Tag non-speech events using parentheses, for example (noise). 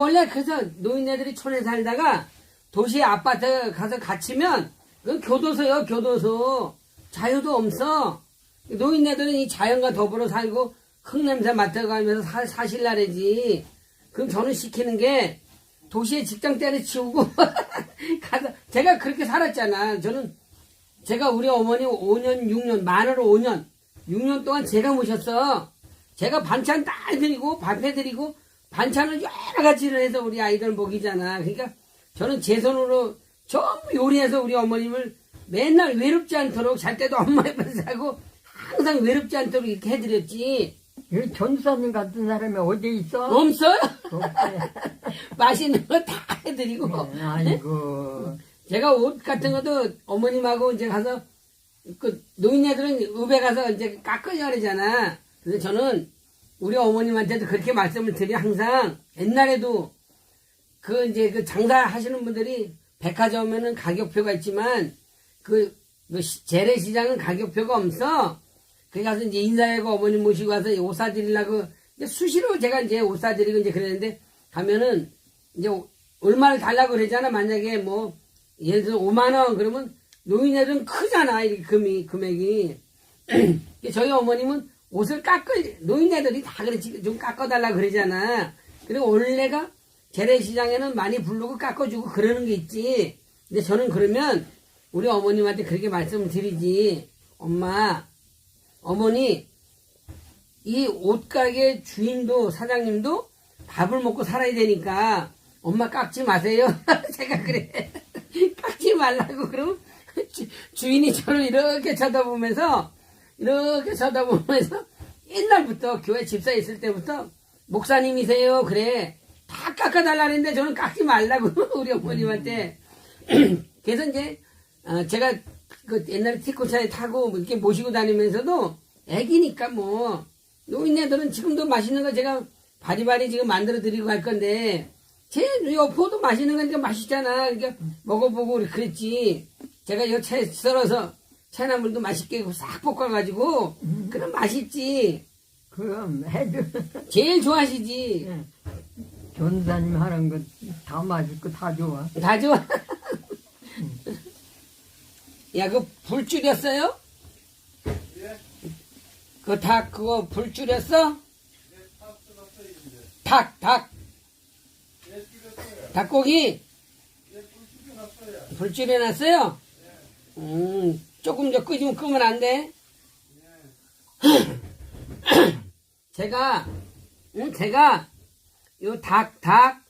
원래 그래서 노인네들이 촌에 살다가 도시 아파트 가서 갇히면 그건 교도소요 교도소. 자유도 없어. 노인네들은 이 자연과 더불어 살고 흙냄새 맡아가면서 사, 사실나래지. 그럼 저는 시키는 게 도시에 직장 때려치우고 (laughs) 가서 제가 그렇게 살았잖아. 저는 제가 우리 어머니 5년 6년 만으로 5년 6년 동안 제가 모셨어. 제가 반찬 다 드리고 밥해 드리고 반찬을 여러 가지를 해서 우리 아이들 먹이잖아. 그러니까 저는 제 손으로 전부 요리해서 우리 어머님을 맨날 외롭지 않도록 잘 때도 엄마 옆에서 자고 항상 외롭지 않도록 이렇게 해드렸지. 이 전사님 같은 사람이 어디 있어? 없어요? (laughs) 맛있는 거 다 해드리고. 네, 아이고. 제가 옷 같은 것도 어머님하고 이제 가서 그 노인네들은 읍에 가서 이제 깎으려 그러잖아. 그래서 저는 우리 어머님한테도 그렇게 말씀을 드려 항상 옛날에도 그 이제 그 장사하시는 분들이 백화점에는 가격표가 있지만 그, 그 시- 재래시장은 가격표가 없어. 그래 가서 이제 인사하고 어머님 모시고 가서 옷 사드리려고 수시로 제가 이제 옷 사드리고 이제 그랬는데 가면은 이제 얼마를 달라고 그러잖아. 만약에 뭐 예를 들어 5만 원 그러면 노인네들은 크잖아. 이렇게 금이 금액이. (clears throat) 저희 어머님은 옷을 깎아 노인네들이 다 그렇지 좀 깎아달라 그러잖아. 그리고 원래가 재래시장에는 많이 부르고 깎아주고 그러는 게 있지. 근데 저는 그러면 우리 어머님한테 그렇게 말씀을 드리지. 엄마, 어머니, 이 옷가게 주인도 사장님도 밥을 먹고 살아야 되니까 엄마 깎지 마세요. (laughs) 제가 그래. (laughs) 깎지 말라고 그러면 주, 주인이 저를 이렇게 쳐다보면서 이렇게 쳐다보면서 (laughs) 옛날부터 교회 집사 있을 때부터 목사님이세요. 그래. 다 깎아달라는데 저는 깎지 말라고 (laughs) 우리 어머님한테. (clears throat) 그래서 이제 어, 제가 그 옛날에 티코차에 타고 뭐 이렇게 모시고 다니면서도 애기니까 뭐 노인네들은 지금도 맛있는 거 제가 바리바리 지금 만들어 드리고 갈 건데 제 여포도 맛있는 거니까 맛있잖아. 그러니까 먹어보고 그랬지. 제가 이거 채 썰어서 채나물도 맛있게 싹 볶아가지고 그럼 맛있지. 그럼 해줘. (laughs) 제일 좋아하시지. 전사님 하는 거 다 맛있고 다 좋아. 다 좋아. 야, 그 불 줄였어요? 그 닭, 그거 불 줄였어? 닭, 닭. 닭고기? 불 줄여놨어요? 음, 조금 더 끄지면 끄면 안 돼? (clears throat) 제가, 응, 제가, 요 닭, 닭,